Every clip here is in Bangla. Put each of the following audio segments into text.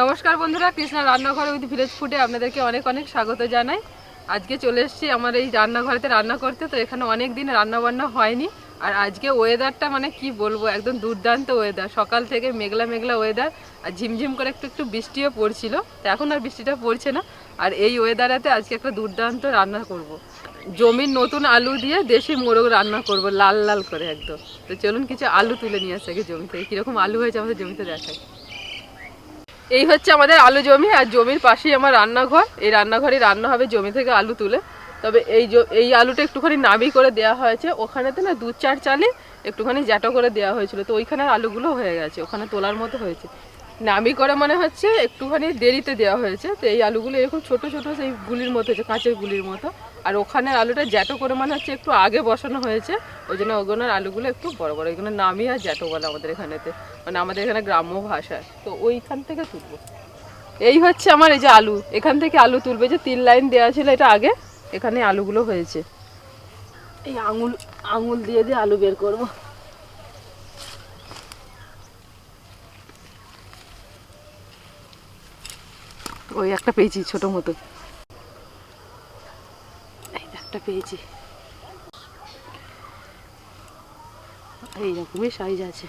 নমস্কার বন্ধুরা, কৃষ্ণা রান্নাঘর উইথ ভিলেজ ফুডে আপনাদেরকে অনেক অনেক স্বাগত জানাই। আজকে চলে এসেছি আমার এই রান্নাঘরেতে রান্না করতে, তো এখানে অনেক দিন রান্না বান্না হয়নি। আর আজকে ওয়েদারটা মানে কি বলব, একদম দুর্দান্ত ওয়েদার সকাল থেকে মেঘলা মেঘলা ওয়েদার আর ঝিমঝিম করে একটু একটু বৃষ্টিও পড়ছিল। তো এখন আর বৃষ্টিটা পড়ছে না। আর এই ওয়েদারেতে আজকে একটা দুর্দান্ত রান্না করব। জমির নতুন আলু দিয়ে দেশি মোরগ রান্না করব, লাল লাল করে একদম। তো চলুন কিছু আলু তুলে নিয়ে আসে আগে জমি থেকে কীরকম আলু হয়েছে আমাদের জমিতে দেখাই। এই হচ্ছে আমাদের আলু জমি, আর জমির পাশেই আমার রান্নাঘর। এই রান্নাঘরে রান্না হবে জমি থেকে আলু তুলে। তবে এই এই আলুটা একটুখানি নাবি করে দেওয়া হয়েছে। ওখানেতে না দু চার চালে একটুখানি জ্যাটো করে দেওয়া হয়েছিল। তো ওইখানের আলুগুলো হয়ে গেছে, ওখানে তোলার মতো হয়েছে। নামি করে মানে হচ্ছে একটুখানি দেরিতে দেওয়া হয়েছে। তো এই আলুগুলো এরকম ছোট ছোট সেই গুলির মতো হয়েছে, কাঁচের গুলির মতো। আর ওখানের আলুটা জ্যাটো করে মানে হচ্ছে একটু আগে বসানো হয়েছে ওই জন্য ওগুলোর আলুগুলো একটু বড় বড় এগুলো নামি আর জ্যাটো বলে আমাদের এখানেতে মানে আমাদের এখানে গ্রাম্য ভাষায়। তো ওইখান থেকে তুলবো। এই হচ্ছে আমার এই যে আলু এখান থেকে আলু তুলবে যে তিন লাইন দেওয়া ছিল এটা আগে এখানে আলুগুলো হয়েছে। এই আঙুল আঙুল দিয়ে দিয়ে আলু বের করব। ওই একটা পেয়েছি ছোট মতো। পেয়েছি। এইরকমই সাইজ আছে।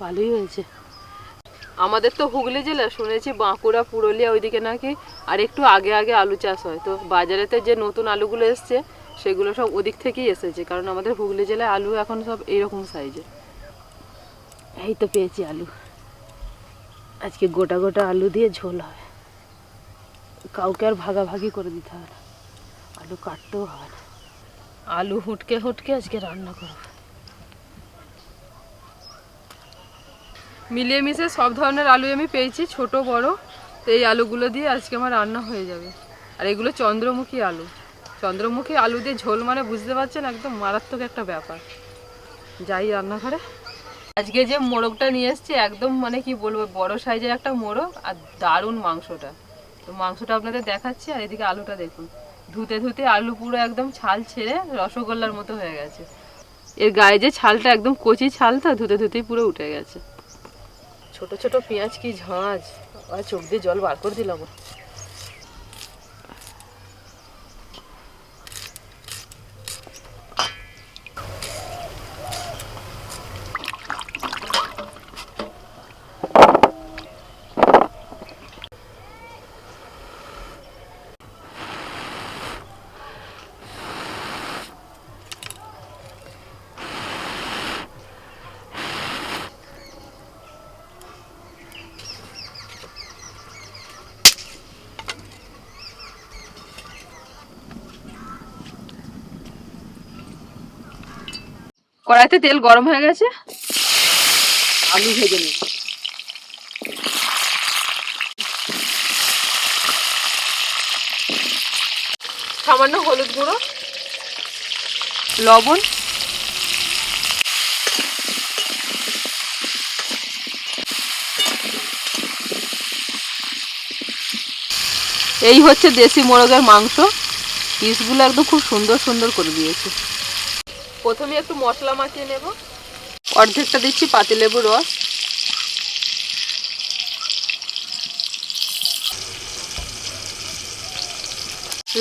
ভালোই হয়েছে। আমাদের তো হুগলি জেলা, শুনেছি বাঁকুড়া, পুরুলিয়া ওইদিকে নাকি আর একটু আগে আগে আলু চাষ হয়। তো বাজারেতে যে নতুন আলুগুলো এসছে, সেগুলো সব ওদিক থেকেই এসেছে। কারণ আমাদের হুগলি জেলায় আলু এখন সব এইরকম সাইজে এই তো পেয়েছি আলু। আজকে গোটা গোটা আলু দিয়ে ঝোল হবে কাউকে আর ভাগাভাগি করে দিতে হবে না। আলু কাটতেও হবে না। আলু হুটকে হুটকে আজকে রান্না করব। মিলিয়ে মিশে সব ধরনের আলু আমি পেয়েছি, ছোট, বড়। তো এই আলুগুলো দিয়ে আজকে আমার রান্না হয়ে যাবে। আর এগুলো চন্দ্রমুখী আলু। চন্দ্রমুখী আলু দিয়ে ঝোল মানে বুঝতে পারছেন, একদম মারাত্মক একটা ব্যাপার। যাই রান্নাঘরে। আজকে যে মোরগটা নিয়ে এসেছি, একদম মানে কি বলব, বড় সাইজের একটা মোরগ আর দারুণ মাংসটা। তো মাংসটা আপনাদের দেখাচ্ছি, আর এদিকে আলুটা দেখুন। ধুতে ধুতে আলু পুরো একদম ছাল ছেড়ে রসগোল্লার মতো হয়ে গেছে। এর গায়ে যে ছালটা একদম কচি ছাল তো ধুতে ধুতেই পুরো উঠে গেছে। ছোট ছোট পেঁয়াজ কি ঝাঁজ? আর চোখ দিয়ে জল বার করে দিলাম। কড়াইতে তেল গরম হয়ে গেছে। আলু ভেজে নেব। সামান্য হলুদ গুঁড়ো। লবণ। এই হচ্ছে দেশি মোরগের মাংস। পিসগুলো একদম খুব সুন্দর সুন্দর করে দিয়েছে। প্রথমে একটু মশলা মাখিয়ে নেব। অর্ধেকটা দিচ্ছি পাতিলেবুর রস।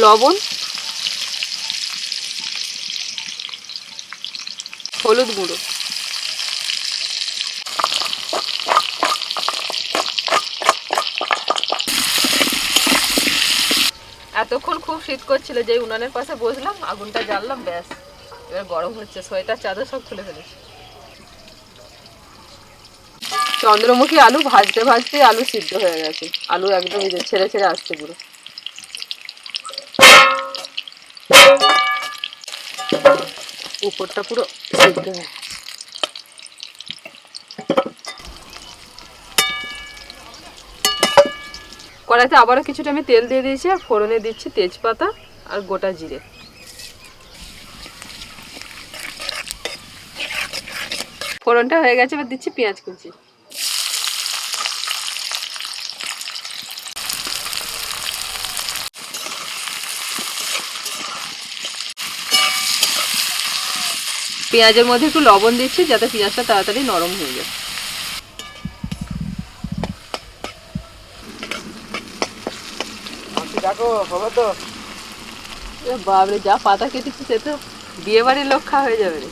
লবণ। হলুদ গুঁড়ো। এতক্ষণ খুব শীত করছিল যে উনানের পাশে বসলাম, আগুনটা জ্বাললাম, ব্যাস। এবার গরম হচ্ছে, সোয়েটার, চাদর সব খুলে ফেলেছি। চন্দ্রমুখী আলু ভাজতে ভাজতে আলু সিদ্ধ হয়ে গেছে। আলু একদম ছেড়ে ছেড়ে আসছে পুরো। উপরটা পুরো সিদ্ধ হয়ে কড়াইতে আবারও কিছুটা আমি তেল দিয়ে দিয়েছি, আর ফোড়নে দিচ্ছি তেজপাতা আর গোটা জিরে। ফোড়নটা হয়ে গেছে এবার দিচ্ছি পেঁয়াজ কুচি। পেঁয়াজের মধ্যে একটু লবণ দিচ্ছি যাতে পেঁয়াজটা তাড়াতাড়ি নরম হয়ে যায়। দেখো হবে তো? এ বাবরে যা পাতা কেটেছি সে তো বিয়ে বাড়ির লক্ষা হয়ে যাবে রে।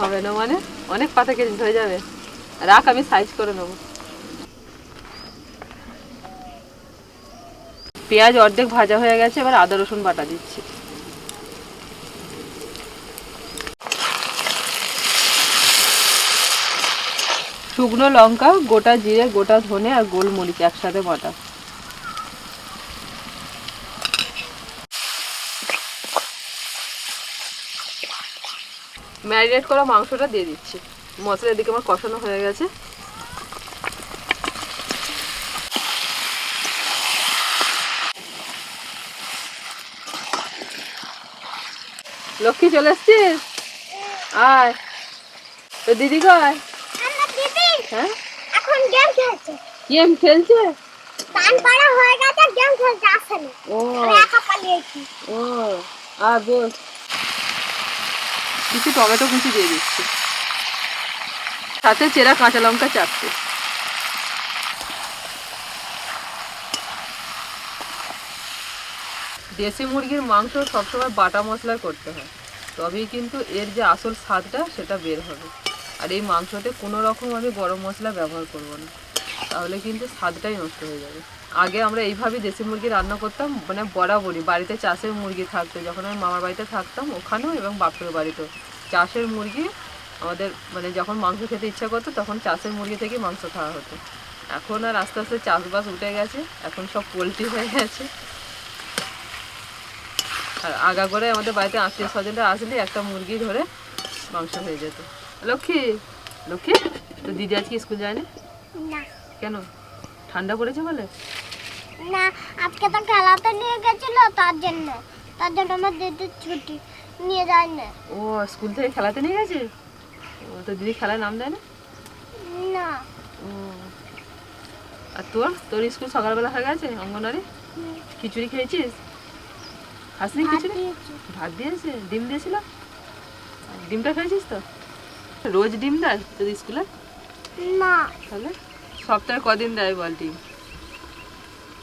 হবে না মানে? অনেক পাতা কেটেছি হয়ে যাবে। রাখ, আমি সাইজ করে নেব। পেঁয়াজ অর্ধেক ভাজা হয়ে গেছে, এবার আদা, রসুন বাটা দিচ্ছি। শুকনো লঙ্কা, গোটা জিরে, গোটা ধনে আর গোলমরিচ একসাথে বাটা। ম্যারিনেট করা মাংসটা দিয়ে দিচ্ছি। মশলা এদিকে আমার কষানো হয়ে গেছে। লক্ষ্মী চলে এসছিস? আয়। তো দিদি কয়? হ্যাঁ? এখন গেম খেলছে। গেম খেলছে? গান পাড়া হয়ে গেছে গেম খেলতে আসেনি ও। একা পালিয়েছি। ও আর বস কিছু টমেটো কুচি দিয়ে দিচ্ছি। সাথে চেরা কাঁচা লঙ্কা চারটে দেশি মুরগির মাংস সবসময় বাটা মশলা করতে হয়। তবেই কিন্তু এর যে আসল স্বাদটা, সেটা বের হবে। আর এই মাংসতে কোনো রকম আমি গরম মশলা ব্যবহার করব না। তাহলে কিন্তু স্বাদটাই নষ্ট হয়ে যাবে। আগে আমরা এইভাবেই দেশি মুরগি রান্না করতাম মানে বরাবরই। বাড়িতে চাষের মুরগি থাকতো যখন আমি মামার বাড়িতে থাকতাম ওখানেও এবং বাপের বাড়িতেও। চাষের মুরগি আমাদের মানে যখন মাংস খেতে ইচ্ছা করতো তখন চাষের মুরগি থেকেই মাংস খাওয়া হতো। এখন আর আস্তে আস্তে চাষবাস উঠে গেছে এখন সব পোলট্রি হয়ে গেছে। আর আগা করে আমাদের বাড়িতে আত্মীয় স্বজনরা আসলে একটা মুরগি ধরে মাংস হয়ে যেত। লক্ষ্মী লক্ষ্মী তো দিদি আজকে স্কুল যায় না না। কেন? ঠান্ডা পড়েছে বলে? না আজকে তো খেলাতে নিয়ে গেছিল তার জন্য। তার জন্য আমার দিদির ছুটি নিয়ে যায় না ও স্কুল থেকে খেলাতে নিয়ে গেছে? ও তো দিদি খেলায় নাম দেয় না? না। ও আর তোর? তোর স্কুল সকালবেলা হয়ে গেছে অঙ্গনারী খিচুড়ি খেয়েছিস? খাসনি খিচুড়ি। ভাত দিয়েছে? ডিম দিয়েছিল? ডিমটা খেয়েছিস তো? রোজ ডিম দেয় তোর স্কুলে? না। তাহলে সপ্তাহে কদিন দেয় বল ডিম?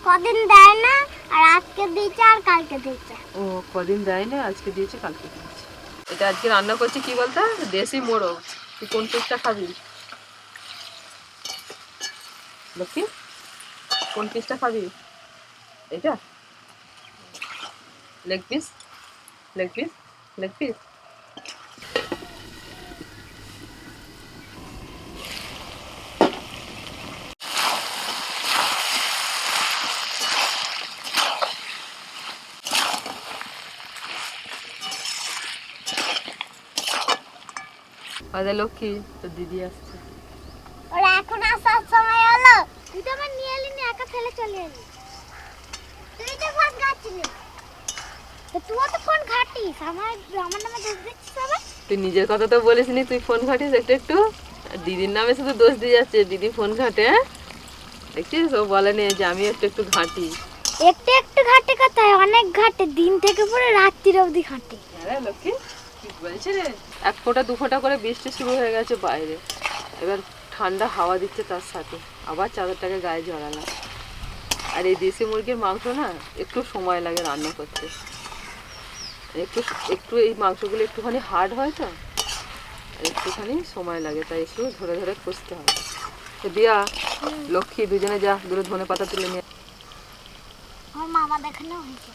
কদিন দেয় না, আর আজকে দিয়েছে আর কালকে দিয়েছে। ও, কদিন দেয় না, আজকে দিয়েছে, কালকে দিয়েছে। এটা আজকে রান্না করছি, কি বলতো? দেশি মোড়ক। তুই কোন পিসটা খাবি? লক্ষ্মী, কোন পিসটা খাবি? এটা leg piece? Leg piece? Leg piece? আরে লক্ষ্মী তো দিদি আসছে। ওরা এখন আসার সময় হলো। তুই তো আমার নিয়ে এলি না একা ফেলে চলে এলি। তুই তো ফোন ঘাটছিলি। তো তুইও তো ফোন ঘাটিস আমার আমার নামে দোষ দিচ্ছিস আবার? তুই নিজের কথা তো বলিস নি তুই ফোন ঘাটিস একটু একটু। আর দিদির নামে শুধু দোষ দিয়ে যাচ্ছে দিদি ফোন ঘাটে হ্যাঁ? দেখছিস ও বলেনি যে আমি একটু একটু ঘাঁটি। একটু একটু ঘাটে কোথায় অনেক ঘাটে দিন থেকে পরে রাত্রির অবধি ঘাটে। আরে লক্ষ্মী কি বলছে রে? এক ফোঁটা, দু ফোঁটা করে বৃষ্টি শুরু হয়ে গেছে বাইরে। এবার ঠান্ডা হাওয়া দিচ্ছে তার সাথে। আবার চাদরটাকে গায়ে জড়ালাম। আর এই দেশি মুরগির মাংস না, একটু সময় লাগে রান্না করতে। একটু একটু এই মাংসগুলো একটুখানি হার্ড হয় তো একটুখানি সময় লাগে, তাই একটু ধরে ধরে কষতে হবে। তো দিয়া, লক্ষ্মী দুজনে যা, দুটো ধনে পাতা তুলে নিয়ে। মামা দেখানো হয়েছে।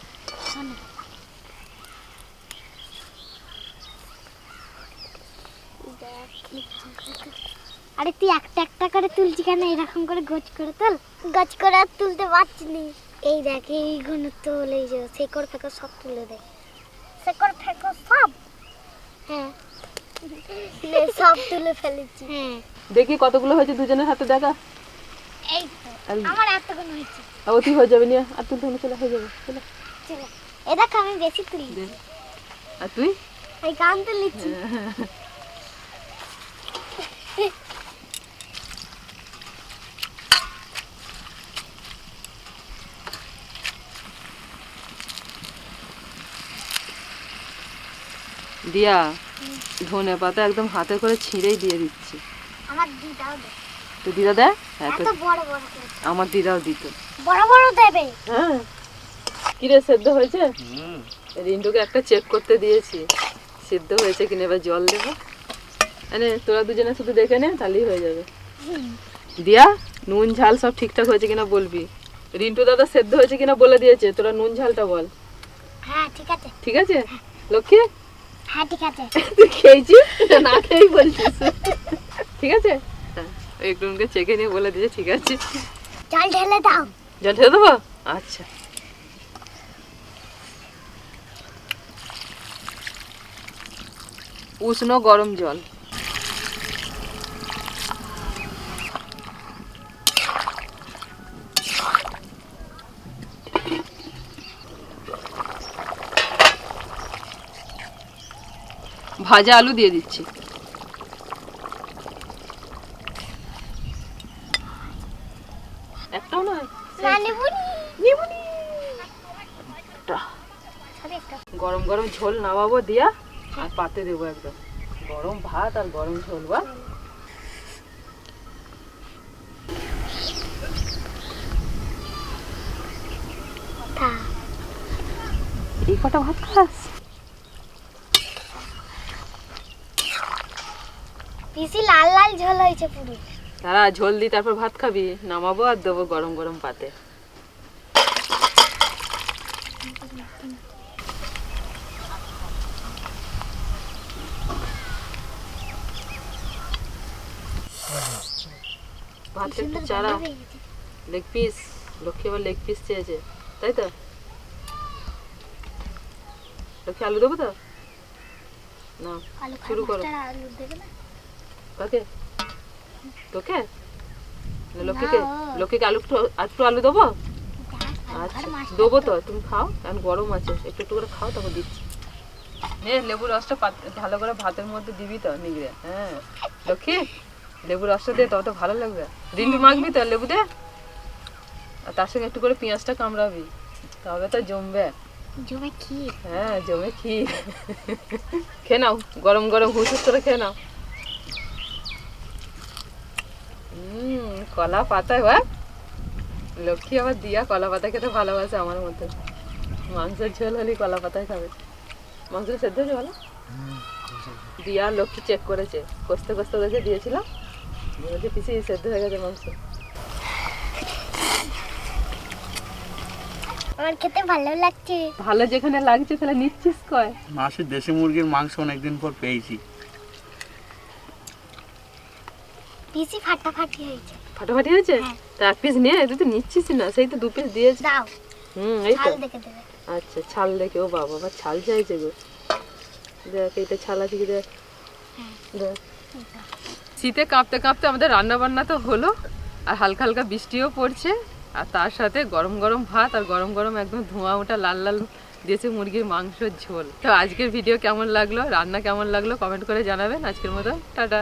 আরে তুই একটা একটা করে তুলছি কেন? এরকম করে গোছ করে তোল। গোছ করে আর তুলতে পারছি নি। এই দেখ এইগুলো তোল এই যে শেকড় ফেকর সব তুলে দে। শেকড় ফেকড় সব? হ্যাঁ। নে, সব তুলে ফেলেছি। হ্যাঁ। দেখি কতগুলো হয়েছে দুজনের হাতে দেখা। এই তো আমার এতগুলো হয়েছে। আর অতি হয়ে যাবে নিয়ে আর তুলতে হবে চলে হয়ে যাবে চলে। চলো। এ দেখ আমি বেশি তুলি। দে। আর তুই? এই গান তুলিছি দিয়া ধনে পাতা একদম হাতে করে ছিঁড়েই দিয়ে দিচ্ছি। আমার দিদাও দে। তো দিদা দেয় হ্যাঁ তো বড় বড় করে। আমার দিদাও দিত। বড় বড় দেবে। হ্যাঁ। কিরে সেদ্ধ হয়েছে? রিন্টুকে একটা চেক করতে দিয়েছি। সিদ্ধ হয়েছে কিনা এবার জল দেবো। এনে তোরা দুজনে শুধু দেখে নে তাহলেই হয়ে যাবে। দিয়া নুন ঝাল সব ঠিকঠাক হয়েছে কিনা বলবি? রিন্টু দাদা সেদ্ধ হয়েছে কিনা বলে দিয়েছে তোরা নুন ঝালটা বল। হ্যাঁ ঠিক আছে। ঠিক আছে? লক্ষ্মী? হ্যাঁ ঠিক আছে। তুই খেয়েছিস? না খেয়েই বলছিস ঠিক আছে? হ্যাঁ একটু উনকে চেকে নিয়ে বলে দিয়েছে ঠিক আছে। জল ঢেলে দাও। জল ঢেলে দেবো? আচ্ছা। উষ্ণ গরম জল। ভাজা আলু দিয়ে দিচ্ছি। একটাও নয়। গরম গরম ঝোল নামাবো দিয়া আর পাতে দেবো একদম। গরম ভাত আর গরম ঝোল বা এই কটা ভাত খাস? পিসি লাল লাল ঝোল হয়েছে পুরো। তারা ঝোল দিই তারপর ভাত খাবি। নামাবো আর দেবো গরম গরম পাতে। একটু চারা লেগ পিস লক্ষ্মী আবার লেগ পিস চেয়েছে। তাই তো? লক্ষ্মী আলু দেবো তো? না শুরু করো। আলু দেবে না? কাকে তোকে? লক্ষ্মীকে লক্ষ্মীকে আলু একটু আর একটু আলু দেবো? আচ্ছা দেবো তো তুমি খাও কারণ গরম আছে একটু একটু করে খাও তখন দিচ্ছি। নে লেবুর রসটা ভালো করে ভাতের মধ্যে দিবি তো নিগড়ে হ্যাঁ। লক্ষ্মী লেবুর রসটা দে তত ভালো লাগবে। রিন্টু মাখবি তো লেবু দে? আর তার সঙ্গে একটু করে পেঁয়াজটা কামড়াবি তবে তো জমবে। জমে ক্ষীর। হ্যাঁ জমে কি খেয়ে নাও গরম গরম হুস হুস করে খেয়ে নাও। হুম কলা পাতায় বা লক্ষ্মী আবার দিয়া কলা পাতা খেতে ভালোবাসে আমার মধ্যে। মাংসের ঝোল হলে কলা পাতায় খাবে। মাংস সেদ্ধ হয়েছে ভালো? দিয়া লক্ষ্মী চেক করেছে। কষতে কষতে ওদেরকে দিয়েছিলাম। দিয়ে বলছে পিসি সেদ্ধ হয়ে গেছে মাংস। আমার খেতে ভালো লাগছে। ভালো যেখানে লাগছে তাহলে নিচ্ছিস কয় মাসির দেশি মুরগির মাংস অনেকদিন পর পেয়েছি। পিসি ফাটাফাটি হয়েছে। ফাটাফাটি হয়েছে? তা এক পিস নিয়ে তুই তো নিচ্ছিস না সেই তো দু পিস দিয়েছি। দাও। হুম এই তো। আচ্ছা ছাল দেখে ও বাবা আবার ছাল চাইছে গো। দেখ এটা ছাল আছে কি দেখ। দেখ শীতে কাঁপতে কাঁপতে আমাদের রান্না বান্না তো হলো আর হালকা হালকা বৃষ্টিও পড়ছে আর তার সাথে গরম গরম ভাত আর গরম গরম একদম ধোঁয়া ওটা লাল লাল দিয়েছে মুরগির মাংসের ঝোল। তো আজকের ভিডিও কেমন লাগল রান্না কেমন লাগল কমেন্ট করে জানাবেন। আজকের মতো টাটা।